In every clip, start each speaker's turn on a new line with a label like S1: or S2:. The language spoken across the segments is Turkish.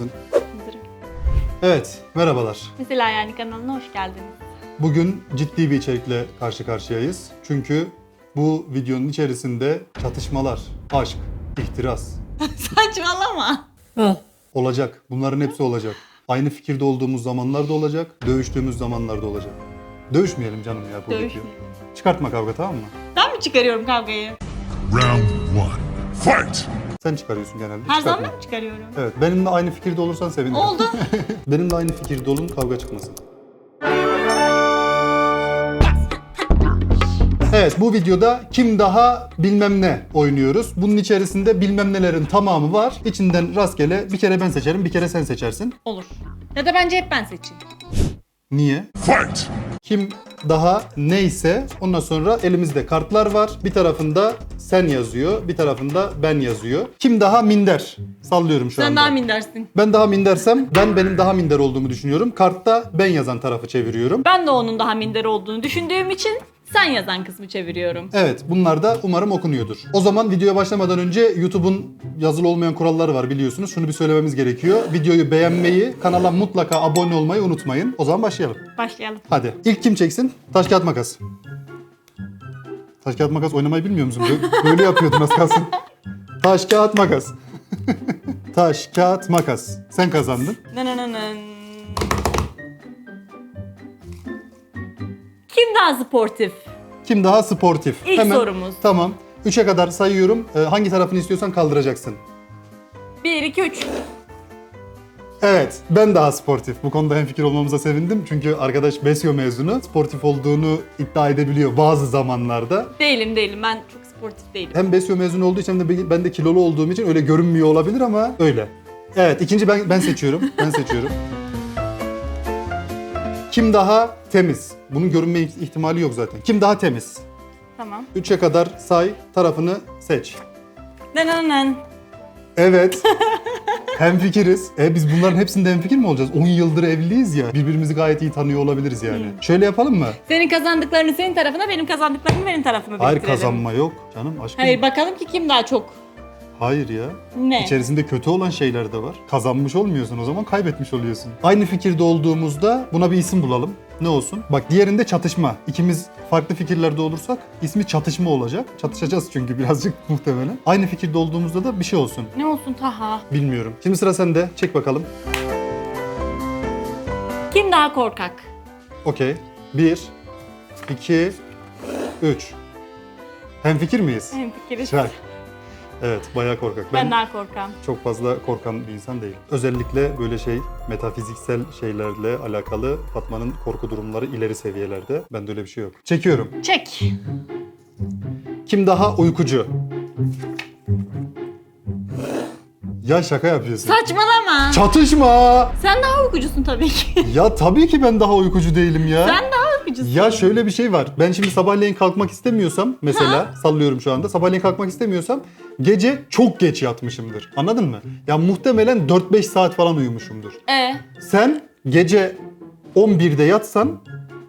S1: mısın?
S2: Hazırım.
S1: Evet, merhabalar.
S2: Mesela yani kanalına hoş geldiniz.
S1: Bugün ciddi bir içerikle karşı karşıyayız. Çünkü bu videonun içerisinde çatışmalar, aşk, ihtiras
S2: Saçmalama.
S1: olacak. Bunların hepsi olacak. Aynı fikirde olduğumuz zamanlarda olacak, dövüştüğümüz zamanlarda olacak. Dövüşmeyelim canım ya bu video.
S2: Dövüşmeyelim.
S1: Çıkartma kavga tamam mı?
S2: Ben mi çıkarıyorum kavgayı?
S3: Round one. Fight!
S1: Sen çıkarıyorsun genelde.
S2: Her zaman ben mi çıkarıyorum?
S1: Evet, benimle aynı fikirde olursan sevinirim.
S2: Oldu.
S1: benimle aynı fikirde olun, kavga çıkmasın. Evet, bu videoda kim daha bilmem ne oynuyoruz. Bunun içerisinde bilmem nelerin tamamı var. İçinden rastgele bir kere ben seçerim, bir kere sen seçersin.
S2: Olur. Ya da bence hep ben seçeyim.
S1: Niye?
S3: Fight!
S1: Kim daha neyse ondan sonra elimizde kartlar var. Bir tarafında sen yazıyor, bir tarafında ben yazıyor. Kim daha minder? Sallıyorum şu
S2: Sen
S1: anda.
S2: daha mindersin.
S1: Ben daha mindersem ben benim daha minder olduğumu düşünüyorum. Kartta ben yazan tarafı çeviriyorum.
S2: Ben de onun daha minder olduğunu düşündüğüm için sen yazan kısmı çeviriyorum.
S1: Evet bunlar da umarım okunuyordur. O zaman videoya başlamadan önce YouTube'un yazılı olmayan kuralları var biliyorsunuz. Şunu bir söylememiz gerekiyor. Videoyu beğenmeyi, kanala mutlaka abone olmayı unutmayın. O zaman başlayalım.
S2: Başlayalım.
S1: Hadi. İlk kim çeksin? Taş kağıt makas. Taş kağıt makas oynamayı bilmiyor musun? Bö- Böyle yapıyordun az kalsın. Taş kağıt makas. Taş kağıt makas. Sen kazandın.
S2: Nanananın. Daha sportif?
S1: Kim daha sportif?
S2: İlk sorumuz.
S1: Tamam. 3'e kadar sayıyorum. Ee, hangi tarafını istiyorsan kaldıracaksın.
S2: 1, 2, 3.
S1: Evet, ben daha sportif. Bu konuda hemfikir olmamıza sevindim. Çünkü arkadaş Besyo mezunu. Sportif olduğunu iddia edebiliyor bazı zamanlarda.
S2: Değilim değilim. Ben çok sportif değilim.
S1: Hem Besyo mezunu olduğu için hem de ben de kilolu olduğum için öyle görünmüyor olabilir ama öyle. Evet, ikinci ben ben seçiyorum. Ben seçiyorum. Kim daha temiz? Bunun görünme ihtimali yok zaten. Kim daha temiz?
S2: Tamam.
S1: 3'e kadar say, tarafını seç.
S2: Nanananan.
S1: Evet. hem fikiriz. E biz bunların hepsinde hem fikir mi olacağız? 10 yıldır evliyiz ya. Birbirimizi gayet iyi tanıyor olabiliriz yani. Şöyle yapalım mı?
S2: Senin kazandıklarını senin tarafına, benim kazandıklarımı benim tarafıma
S1: Hayır
S2: biriktirelim.
S1: kazanma yok canım aşkım.
S2: Hayır bakalım ki kim daha çok.
S1: Hayır ya.
S2: Ne?
S1: İçerisinde kötü olan şeyler de var. Kazanmış olmuyorsun o zaman kaybetmiş oluyorsun. Aynı fikirde olduğumuzda buna bir isim bulalım. Ne olsun? Bak diğerinde çatışma. İkimiz farklı fikirlerde olursak ismi çatışma olacak. Çatışacağız çünkü birazcık muhtemelen. Aynı fikirde olduğumuzda da bir şey olsun.
S2: Ne olsun Taha?
S1: Bilmiyorum. Şimdi sıra sende. Çek bakalım.
S2: Kim daha korkak?
S1: Okey. 1, 2, 3. Hem fikir miyiz?
S2: Hem fikiriz.
S1: Çak. Evet, bayağı korkak.
S2: Ben daha korkam.
S1: çok fazla korkan bir insan değilim. Özellikle böyle şey metafiziksel şeylerle alakalı Fatma'nın korku durumları ileri seviyelerde. Bende öyle bir şey yok. Çekiyorum.
S2: Çek.
S1: Kim daha uykucu? Ya şaka yapıyorsun.
S2: Saçmalama.
S1: Çatışma!
S2: Sen daha uykucusun tabii ki.
S1: Ya tabii ki ben daha uykucu değilim ya.
S2: Sen daha uykucusun.
S1: Ya şöyle bir şey var. Ben şimdi sabahleyin kalkmak istemiyorsam mesela sallıyorum şu anda. Sabahleyin kalkmak istemiyorsam gece çok geç yatmışımdır. Anladın mı? Ya muhtemelen 4-5 saat falan uyumuşumdur.
S2: E,
S1: Sen gece 11'de yatsan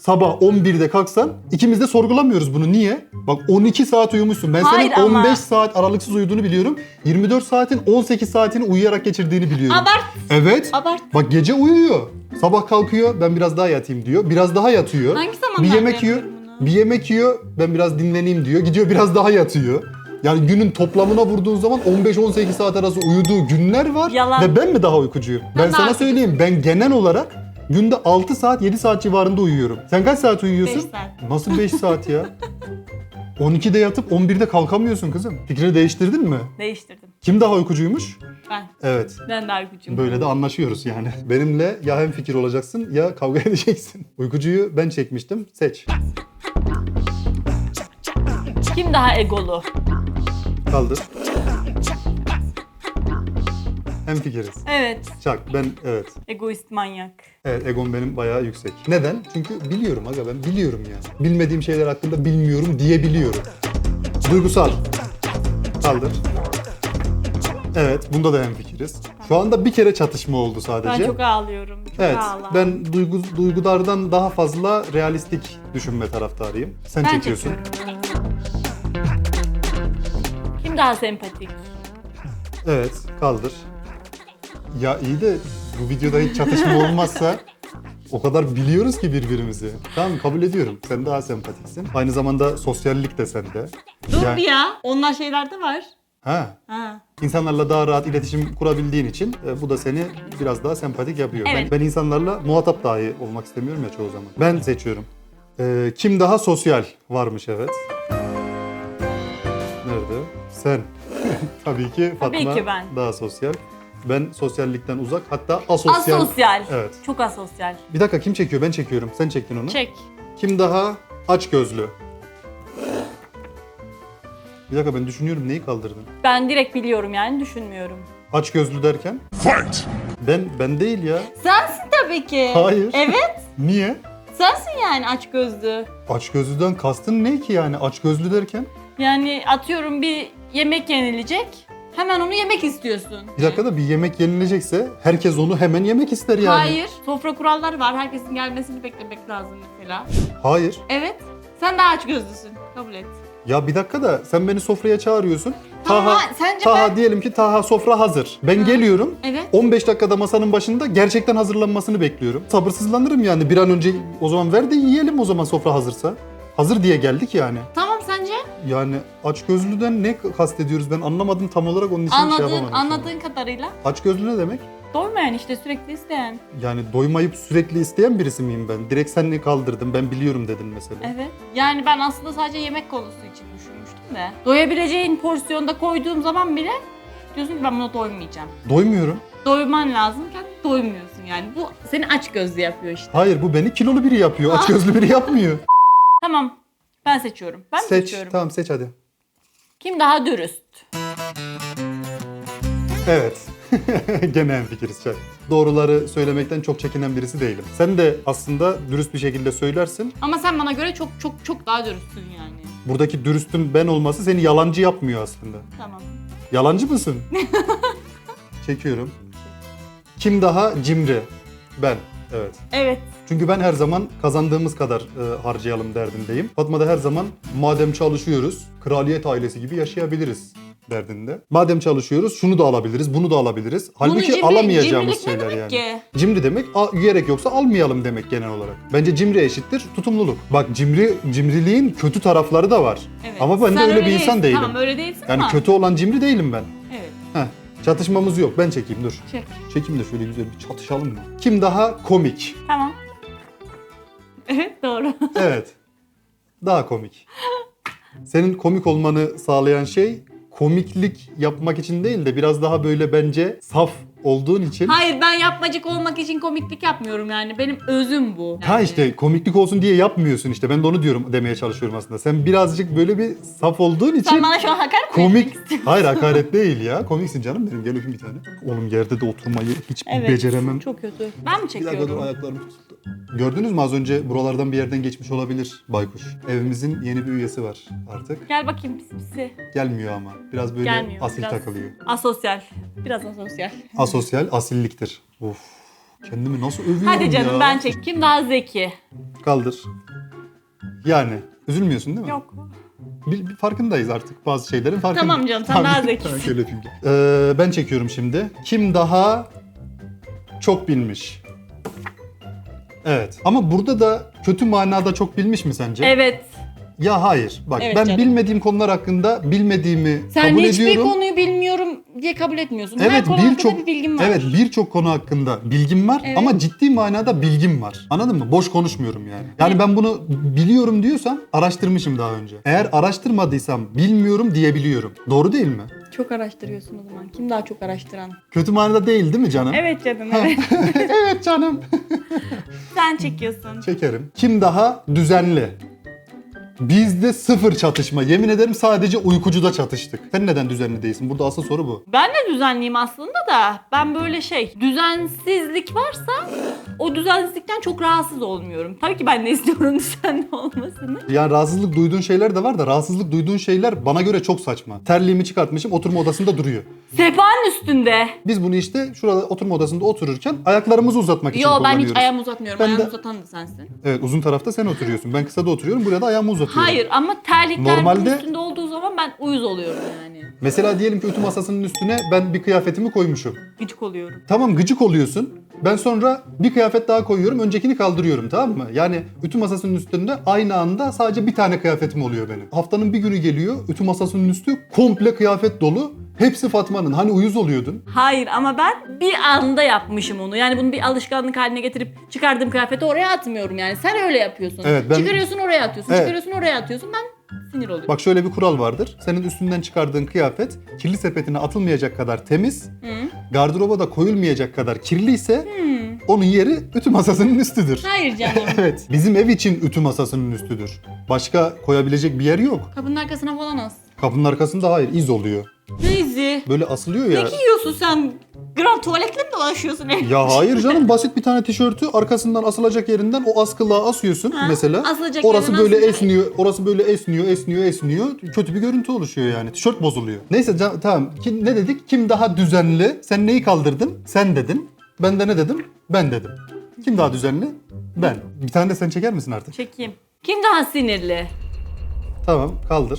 S1: sabah 11'de kalksan ikimiz de sorgulamıyoruz bunu. Niye? Bak 12 saat uyumuşsun. Ben
S2: Hayır
S1: senin
S2: ama.
S1: 15 saat aralıksız uyuduğunu biliyorum. 24 saatin 18 saatini uyuyarak geçirdiğini biliyorum.
S2: abart.
S1: Evet.
S2: Abart.
S1: Bak gece uyuyor. Sabah kalkıyor ben biraz daha yatayım diyor. Biraz daha yatıyor.
S2: Hangi zamanlarda
S1: Bir yemek yiyor.
S2: yapıyorum bunu?
S1: Bir yemek yiyor. Ben biraz dinleneyim diyor. Gidiyor biraz daha yatıyor. Yani günün toplamına vurduğun zaman 15-18 saat arası uyuduğu günler var.
S2: Yalan.
S1: Ve ben mi daha uykucuyum? Ben,
S2: Ben daha
S1: sana söyleyeyim. Ben genel olarak günde 6 saat 7 saat civarında uyuyorum. Sen kaç saat uyuyorsun?
S2: Beş saat.
S1: Nasıl 5 saat ya? 12'de yatıp 11'de kalkamıyorsun kızım. Fikrini değiştirdin mi?
S2: Değiştirdim.
S1: Kim daha uykucuymuş?
S2: Ben.
S1: Evet.
S2: Ben daha uykucuyum.
S1: Böyle de anlaşıyoruz yani. Benimle ya hem fikir olacaksın ya kavga edeceksin. Uykucuyu ben çekmiştim. Seç.
S2: Kim daha egolu?
S1: Kaldır. Hem fikiriz.
S2: Evet.
S1: Çak ben evet.
S2: Egoist manyak.
S1: Evet egom benim bayağı yüksek. Neden? Çünkü biliyorum aga ben biliyorum yani. Bilmediğim şeyler hakkında bilmiyorum diyebiliyorum. Duygusal. Kaldır. Evet bunda da hem fikiriz. Şu anda bir kere çatışma oldu sadece.
S2: Ben çok ağlıyorum. Çok
S1: Evet,
S2: ağla.
S1: ben duygu, duygulardan daha fazla realistik düşünme taraftarıyım. Sen
S2: Ben
S1: çekiyorsun.
S2: çekiyorum. Kim daha sempatik?
S1: Evet, kaldır. Ya iyi de bu videoda hiç çatışma olmazsa o kadar biliyoruz ki birbirimizi. Tamam kabul ediyorum. Sen daha sempatiksin. Aynı zamanda sosyallik de sende.
S2: Dur
S1: Yani-
S2: ya. Onlar şeylerde var.
S1: Ha.
S2: Ha.
S1: İnsanlarla daha rahat iletişim kurabildiğin için e, bu da seni biraz daha sempatik yapıyor.
S2: Evet.
S1: Ben, ben insanlarla muhatap dahi olmak istemiyorum ya çoğu zaman. Ben seçiyorum. E, kim daha sosyal varmış evet. Nerede? Sen. Tabii ki Fatma
S2: Tabii ki ben.
S1: daha sosyal. Ben sosyallikten uzak hatta asosyal.
S2: Asosyal.
S1: Evet.
S2: Çok asosyal.
S1: Bir dakika kim çekiyor? Ben çekiyorum. Sen çektin onu.
S2: Çek.
S1: Kim daha aç gözlü? Bir dakika ben düşünüyorum neyi kaldırdın?
S2: Ben direkt biliyorum yani düşünmüyorum.
S1: Aç gözlü derken?
S3: Fight!
S1: Ben ben değil ya.
S2: Sensin tabii ki.
S1: Hayır.
S2: Evet.
S1: Niye?
S2: Sensin yani aç gözlü.
S1: Aç gözlüden kastın ne ki yani? Aç gözlü derken?
S2: Yani atıyorum bir yemek yenilecek. Hemen onu yemek istiyorsun.
S1: Bir dakika da bir yemek yenilecekse herkes onu hemen yemek ister yani.
S2: Hayır. Sofra kuralları var. Herkesin gelmesini beklemek lazım mesela.
S1: Hayır.
S2: Evet. Sen daha aç gözlüsün. Kabul et.
S1: Ya bir dakika da sen beni sofraya çağırıyorsun. Taha,
S2: sence
S1: Taha
S2: ben-
S1: diyelim ki Taha sofra hazır. Ben
S2: Hı.
S1: geliyorum.
S2: Evet.
S1: 15 dakikada masanın başında gerçekten hazırlanmasını bekliyorum. Sabırsızlanırım yani bir an önce o zaman ver de yiyelim o zaman sofra hazırsa. Hazır diye geldik yani.
S2: Tamam sence?
S1: Yani aç gözlüden ne kastediyoruz ben anlamadım tam olarak onun için şey
S2: Anladığın,
S1: yapamadım.
S2: anladığın kadarıyla.
S1: Aç gözlü ne demek?
S2: Doymayan işte sürekli isteyen.
S1: Yani doymayıp sürekli isteyen birisi miyim ben? Direkt sen ne kaldırdın ben biliyorum dedin mesela.
S2: Evet. Yani ben aslında sadece yemek konusu için düşünmüştüm de. Doyabileceğin porsiyonda koyduğum zaman bile diyorsun ki ben buna doymayacağım.
S1: Doymuyorum.
S2: Doyman lazımken doymuyorsun yani. Bu seni aç gözlü yapıyor işte.
S1: Hayır bu beni kilolu biri yapıyor. Aç gözlü biri yapmıyor.
S2: Tamam. Ben seçiyorum. Ben mi
S1: Seç.
S2: seçiyorum.
S1: Tamam seç hadi.
S2: Kim daha dürüst?
S1: Evet. Gene hemfikiriz Çak. Doğruları söylemekten çok çekinen birisi değilim. Sen de aslında dürüst bir şekilde söylersin.
S2: Ama sen bana göre çok çok çok daha dürüstsün yani.
S1: Buradaki dürüstün ben olması seni yalancı yapmıyor aslında.
S2: Tamam.
S1: Yalancı mısın? Çekiyorum. Kim daha cimri? Ben. Evet.
S2: Evet.
S1: Çünkü ben her zaman kazandığımız kadar e, harcayalım derdindeyim. Fatma da her zaman madem çalışıyoruz, kraliyet ailesi gibi yaşayabiliriz derdinde. Madem çalışıyoruz şunu da alabiliriz, bunu da alabiliriz. Halbuki
S2: cimri-
S1: alamayacağımız
S2: cimrilik ne
S1: şeyler
S2: demek
S1: yani.
S2: ki?
S1: Cimri demek a, gerek yoksa almayalım demek genel olarak. Bence cimri eşittir tutumluluk. Bak cimri cimriliğin kötü tarafları da var.
S2: Evet.
S1: Ama ben de
S2: Sen
S1: öyle bir
S2: değilsin.
S1: insan değilim.
S2: Tamam öyle değilsin
S1: Yani
S2: ama.
S1: kötü olan cimri değilim ben. Çatışmamız yok. Ben çekeyim dur.
S2: Çek.
S1: Çekeyim de şöyle güzel bir çatışalım mı? Kim daha komik?
S2: Tamam. Evet doğru.
S1: Evet. Daha komik. Senin komik olmanı sağlayan şey komiklik yapmak için değil de biraz daha böyle bence saf olduğun için.
S2: Hayır ben yapmacık olmak için komiklik yapmıyorum yani. Benim özüm bu.
S1: Ha
S2: Yani.
S1: işte komiklik olsun diye yapmıyorsun işte. Ben de onu diyorum demeye çalışıyorum aslında. Sen birazcık böyle bir saf olduğun için
S2: Sen bana şu an hakaret mi
S1: komik.
S2: istiyorsun?
S1: Hayır hakaret değil ya. Komiksin canım benim. Gel öpeyim bir tane. Oğlum yerde de oturmayı hiç
S2: Evet.
S1: beceremem.
S2: Çok kötü. Ben mi
S1: Bir dakika dur
S2: çekiyorum?
S1: ayaklarım tutuldu. Gördünüz mü az önce buralardan bir yerden geçmiş olabilir Baykuş. Evimizin yeni bir üyesi var artık.
S2: Gel bakayım pis pisi.
S1: Gelmiyor ama. Biraz böyle
S2: Gelmiyor.
S1: asil
S2: biraz
S1: takılıyor.
S2: Asosyal. Biraz asosyal.
S1: Asosyal asilliktir. Of. Kendimi nasıl övüyorum
S2: Hadi canım
S1: ya.
S2: ben çek. Kim daha zeki?
S1: Kaldır. Yani üzülmüyorsun değil mi?
S2: Yok.
S1: Bir, bir farkındayız artık bazı şeylerin farkında.
S2: Tamam canım, sen daha zekisin.
S1: Tamam, şöyle yapayım. Ee, ben çekiyorum şimdi. Kim daha çok bilmiş? Evet. Ama burada da kötü manada çok bilmiş mi sence?
S2: Evet.
S1: Ya hayır. Bak
S2: Evet
S1: ben
S2: canım.
S1: bilmediğim konular hakkında bilmediğimi
S2: Sen
S1: kabul
S2: hiçbir
S1: ediyorum.
S2: konuyu bilmiyorum diye kabul etmiyorsun. Her
S1: Evet
S2: konu hakkında
S1: birçok
S2: bir bilgin var.
S1: Evet birçok konu hakkında bilgim var
S2: Evet.
S1: ama ciddi manada bilgim var. Anladın mı? Boş konuşmuyorum yani. Yani ben bunu biliyorum diyorsam araştırmışım daha önce. Eğer araştırmadıysam bilmiyorum diyebiliyorum. Doğru değil mi?
S2: Çok araştırıyorsun o zaman. Kim daha çok araştıran?
S1: Kötü manada değil değil mi canım?
S2: Evet canım evet.
S1: evet canım.
S2: Sen çekiyorsun.
S1: Çekerim. Kim daha düzenli? Bizde sıfır çatışma. Yemin ederim sadece uykucuda çatıştık. Sen neden düzenli değilsin? Burada asıl soru bu.
S2: Ben de düzenliyim aslında da ben böyle şey düzensizlik varsa o düzensizlikten çok rahatsız olmuyorum. Tabii ki ben de istiyorum düzenli olmasını.
S1: Yani rahatsızlık duyduğun şeyler de var da rahatsızlık duyduğun şeyler bana göre çok saçma. Terliğimi çıkartmışım oturma odasında duruyor.
S2: Sehpanın üstünde.
S1: Biz bunu işte şurada oturma odasında otururken ayaklarımızı uzatmak için
S2: Yo ben
S1: kullanıyoruz.
S2: hiç ayağımı uzatmıyorum.
S1: Ben
S2: ayağımı
S1: de-
S2: uzatan da sensin.
S1: Evet uzun tarafta sen oturuyorsun. Ben kısada oturuyorum. Buraya da ayağımı uzatıyorum.
S2: Hayır ama terlikler
S1: Normalde-
S2: üstünde olduğu zaman ben uyuz oluyorum yani.
S1: Mesela diyelim ki ütü masasının üstüne ben bir kıyafetimi koymuşum.
S2: Gıcık oluyorum.
S1: Tamam gıcık oluyorsun. Ben sonra bir kıyafet daha koyuyorum. Öncekini kaldırıyorum tamam mı? Yani ütü masasının üstünde aynı anda sadece bir tane kıyafetim oluyor benim. Haftanın bir günü geliyor. Ütü masasının üstü komple kıyafet dolu. Hepsi Fatma'nın. Hani uyuz oluyordun.
S2: Hayır ama ben bir anda yapmışım onu. Yani bunu bir alışkanlık haline getirip çıkardığım kıyafeti oraya atmıyorum yani. Sen öyle yapıyorsun.
S1: Evet, ben-
S2: Çıkarıyorsun oraya atıyorsun.
S1: Evet.
S2: Çıkarıyorsun oraya atıyorsun. Ben sinir oluyorum.
S1: Bak şöyle bir kural vardır. Senin üstünden çıkardığın kıyafet kirli sepetine atılmayacak kadar temiz, gardıroba da koyulmayacak kadar kirliyse
S2: Hmm.
S1: onun yeri ütü masasının üstüdür.
S2: Hayır canım.
S1: Evet. Bizim ev için ütü masasının üstüdür. Başka koyabilecek bir yer yok.
S2: Kapının arkasına falan as.
S1: Kapının arkasında hayır iz oluyor.
S2: Ne izi?
S1: Böyle asılıyor ya.
S2: Ne giyiyorsun sen? Grand tuvaletle mi dolaşıyorsun?
S1: Ya hayır canım basit bir tane tişörtü arkasından asılacak yerinden o askılığa asıyorsun
S2: Ha,
S1: mesela.
S2: asılacak
S1: Orası böyle
S2: asınca-
S1: esniyor, orası böyle esniyor, esniyor, esniyor. Kötü bir görüntü oluşuyor yani. Tişört bozuluyor. Neyse ca- tamam. Kim, ne dedik? Kim daha düzenli? Sen neyi kaldırdın? Sen dedin. Ben de ne dedim? Ben dedim. Kim daha düzenli? Ben. Bir tane de sen çeker misin artık?
S2: Çekeyim. Kim daha sinirli?
S1: Tamam kaldır.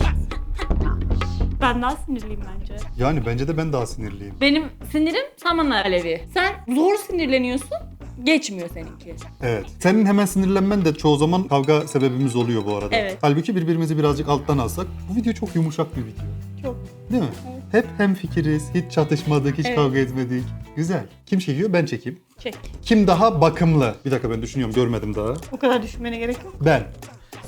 S2: Ben daha sinirliyim bence.
S1: Yani bence de ben daha sinirliyim.
S2: Benim sinirim saman alevi. Sen zor sinirleniyorsun. Geçmiyor seninki.
S1: Evet. Senin hemen sinirlenmen de çoğu zaman kavga sebebimiz oluyor bu arada.
S2: Evet.
S1: Halbuki birbirimizi birazcık alttan alsak bu video çok yumuşak bir video.
S2: Çok.
S1: Değil mi? Hep hem fikiriz, hiç çatışmadık, hiç
S2: Evet.
S1: kavga etmedik. Güzel. Kim çekiyor? Ben çekeyim.
S2: Çek.
S1: Kim daha bakımlı? Bir dakika ben düşünüyorum, görmedim daha.
S2: O kadar düşünmene gerek yok.
S1: Ben.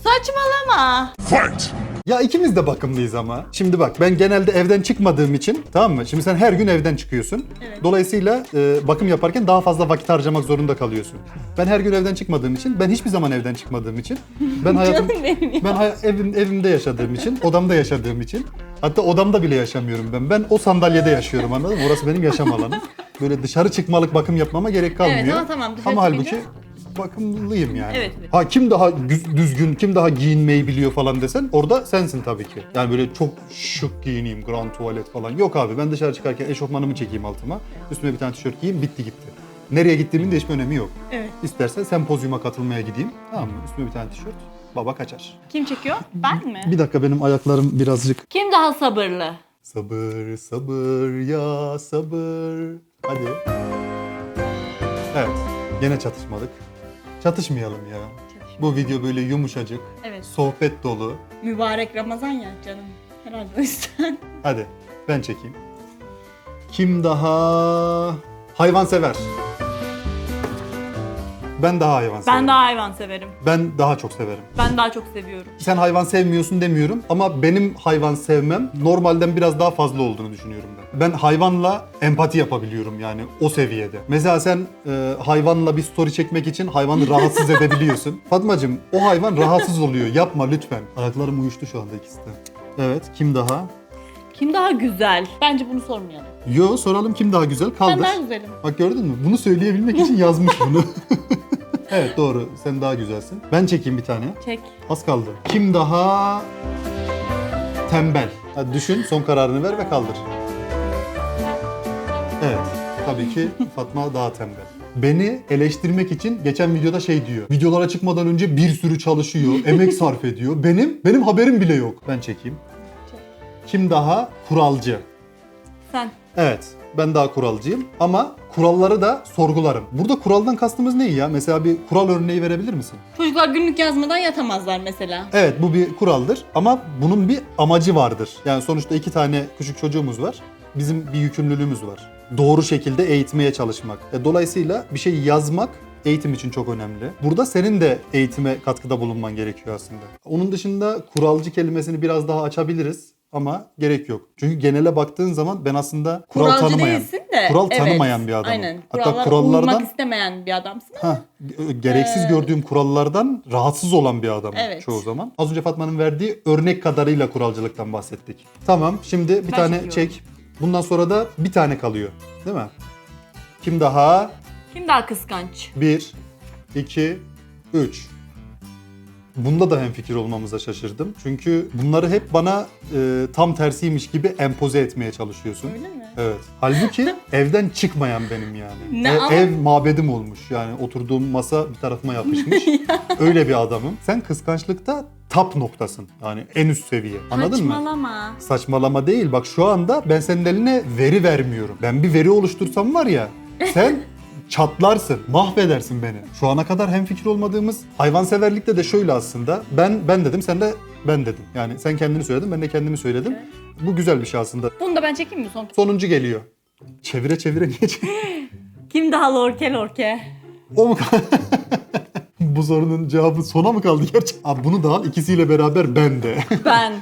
S2: Saçmalama.
S3: Fight!
S1: Ya ikimiz de bakımlıyız ama. Şimdi bak ben genelde evden çıkmadığım için tamam mı? Şimdi sen her gün evden çıkıyorsun.
S2: Evet.
S1: Dolayısıyla e, bakım yaparken daha fazla vakit harcamak zorunda kalıyorsun. Ben her gün evden çıkmadığım için, ben hiçbir zaman evden çıkmadığım için, ben hayatım
S2: Canım benim ya.
S1: ben hay- evim, evimde yaşadığım için, odamda yaşadığım için, hatta odamda bile yaşamıyorum ben. Ben o sandalyede yaşıyorum anladın mı? Orası benim yaşam alanım. Böyle dışarı çıkmalık bakım yapmama gerek kalmıyor.
S2: Evet, ama tamam, dışarı
S1: Ama halbuki
S2: çıkınca-
S1: bakımlıyım yani.
S2: Evet, evet.
S1: Ha kim daha düz- düzgün, kim daha giyinmeyi biliyor falan desen orada sensin tabii ki. Yani böyle çok şık giyineyim, grand tuvalet falan. Yok abi ben dışarı çıkarken eşofmanımı çekeyim altıma. Üstüme bir tane tişört giyeyim bitti gitti. Nereye gittiğimin de hiçbir önemi yok.
S2: Evet.
S1: İstersen sempozyuma katılmaya gideyim. Tamam mı? Üstüme bir tane tişört. Baba kaçar.
S2: Kim çekiyor? Ben mi?
S1: Bir dakika benim ayaklarım birazcık
S2: Kim daha sabırlı?
S1: Sabır, sabır, ya sabır. Hadi. Evet, gene çatışmadık. Çatışmayalım ya. Bu video böyle yumuşacık,
S2: Evet.
S1: sohbet dolu.
S2: Mübarek Ramazan ya canım. Herhalde o yüzden.
S1: Hadi, ben çekeyim. Kim daha hayvan sever? Ben daha hayvan severim.
S2: Ben daha hayvan severim.
S1: Ben daha çok severim.
S2: Ben daha çok seviyorum.
S1: Sen hayvan sevmiyorsun demiyorum ama benim hayvan sevmem normalden biraz daha fazla olduğunu düşünüyorum ben. Ben hayvanla empati yapabiliyorum yani o seviyede. Mesela sen e, hayvanla bir story çekmek için hayvanı rahatsız edebiliyorsun. Fatmacığım o hayvan rahatsız oluyor yapma lütfen. Ayaklarım uyuştu şu anda ikisi de. Evet kim daha?
S2: Kim daha güzel? Bence bunu sormayalım.
S1: Yo soralım kim daha güzel
S2: Ben
S1: kaldır.
S2: daha güzelim.
S1: Bak gördün mü? Bunu söyleyebilmek için yazmış bunu. evet doğru sen daha güzelsin. Ben çekeyim bir tane.
S2: Çek.
S1: Az kaldı. Kim daha tembel? Hadi düşün, son kararını ver ve kaldır. Evet, tabii ki Fatma daha tembel. Beni eleştirmek için geçen videoda şey diyor. Videolara çıkmadan önce bir sürü çalışıyor, emek sarf ediyor. Benim benim haberim bile yok. Ben çekeyim. Kim daha kuralcı?
S2: Sen.
S1: Evet, ben daha kuralcıyım ama kuralları da sorgularım. Burada kuraldan kastımız ne ya? Mesela bir kural örneği verebilir misin?
S2: Çocuklar günlük yazmadan yatamazlar mesela.
S1: Evet bu bir kuraldır ama bunun bir amacı vardır. Yani sonuçta iki tane küçük çocuğumuz var. Bizim bir yükümlülüğümüz var. Doğru şekilde eğitmeye çalışmak. E, Dolayısıyla bir şey yazmak eğitim için çok önemli. Burada senin de eğitime katkıda bulunman gerekiyor aslında. Onun dışında kuralcı kelimesini biraz daha açabiliriz ama gerek yok. Çünkü genele baktığın zaman ben aslında kural
S2: Kuralcı
S1: tanımayan,
S2: değilsin de.
S1: kural
S2: evet,
S1: tanımayan bir adamım.
S2: Aynen.
S1: Hatta kurallardan
S2: uymak istemeyen bir adamsın.
S1: Hah, ge- gereksiz gördüğüm kurallardan rahatsız olan bir adam
S2: Evet.
S1: çoğu zaman. Az önce Fatma'nın verdiği örnek kadarıyla kuralcılıktan bahsettik. Tamam şimdi bir
S2: Ben
S1: tane
S2: çekiyorum.
S1: çek. Bundan sonra da bir tane kalıyor. Değil mi? Kim daha?
S2: Kim daha kıskanç?
S1: 1, 2, 3. Bunda da hemfikir olmamıza şaşırdım. Çünkü bunları hep bana e, tam tersiymiş gibi empoze etmeye çalışıyorsun.
S2: Öyle mi?
S1: Evet. Halbuki evden çıkmayan benim yani.
S2: Ne
S1: Ev,
S2: ama-
S1: ev mabedim olmuş yani oturduğum masa bir tarafıma yapışmış. Öyle bir adamım. Sen kıskançlıkta top noktasın. Yani en üst seviye. Anladın mı?
S2: Saçmalama.
S1: Saçmalama değil. Bak şu anda ben senin eline veri vermiyorum. Ben bir veri oluştursam var ya sen çatlarsın, mahvedersin beni. Şu ana kadar hem fikir olmadığımız hayvanseverlikte de şöyle aslında. Ben ben dedim, sen de ben dedim. Yani sen kendini söyledin, ben de kendimi söyledim. Bu güzel bir şey aslında.
S2: Bunu da ben çekeyim mi son?
S1: Sonuncu geliyor. Çevire çevire niye?
S2: Kim daha lorke lorke?
S1: O mu kaldı? Bu sorunun cevabı sona mı kaldı gerçekten? Abi bunu da al ikisiyle beraber ben de.
S2: Ben.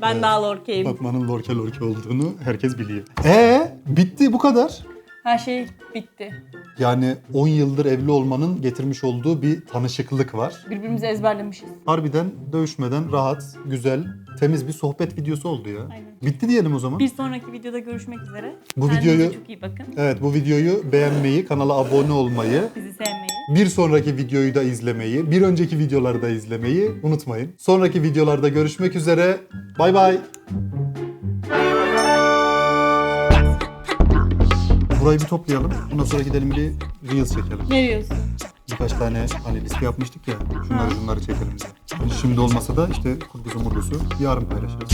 S2: Ben daha lorkeyim.
S1: Fatma'nın lorke lorke olduğunu herkes biliyor. Ee bitti bu kadar.
S2: Her şey bitti.
S1: Yani 10 yıldır evli olmanın getirmiş olduğu bir tanışıklık var.
S2: Birbirimizi ezberlemişiz.
S1: Harbiden dövüşmeden rahat, güzel, temiz bir sohbet videosu oldu ya.
S2: Aynen.
S1: Bitti diyelim o zaman.
S2: Bir sonraki videoda görüşmek üzere.
S1: Bu
S2: Kendinize
S1: videoyu-
S2: çok iyi bakın.
S1: Evet bu videoyu beğenmeyi, kanala abone olmayı,
S2: Bizi sevmeyi.
S1: bir sonraki videoyu da izlemeyi, bir önceki videoları da izlemeyi unutmayın. Sonraki videolarda görüşmek üzere. Bay bay. Burayı bir toplayalım. Ondan sonra gidelim bir Reels çekelim.
S2: Ne diyorsun?
S1: Birkaç tane hani liste yapmıştık ya. Şunları şunları çekelim bize. Şimdi olmasa da işte kurgusu murgusu yarın paylaşırız.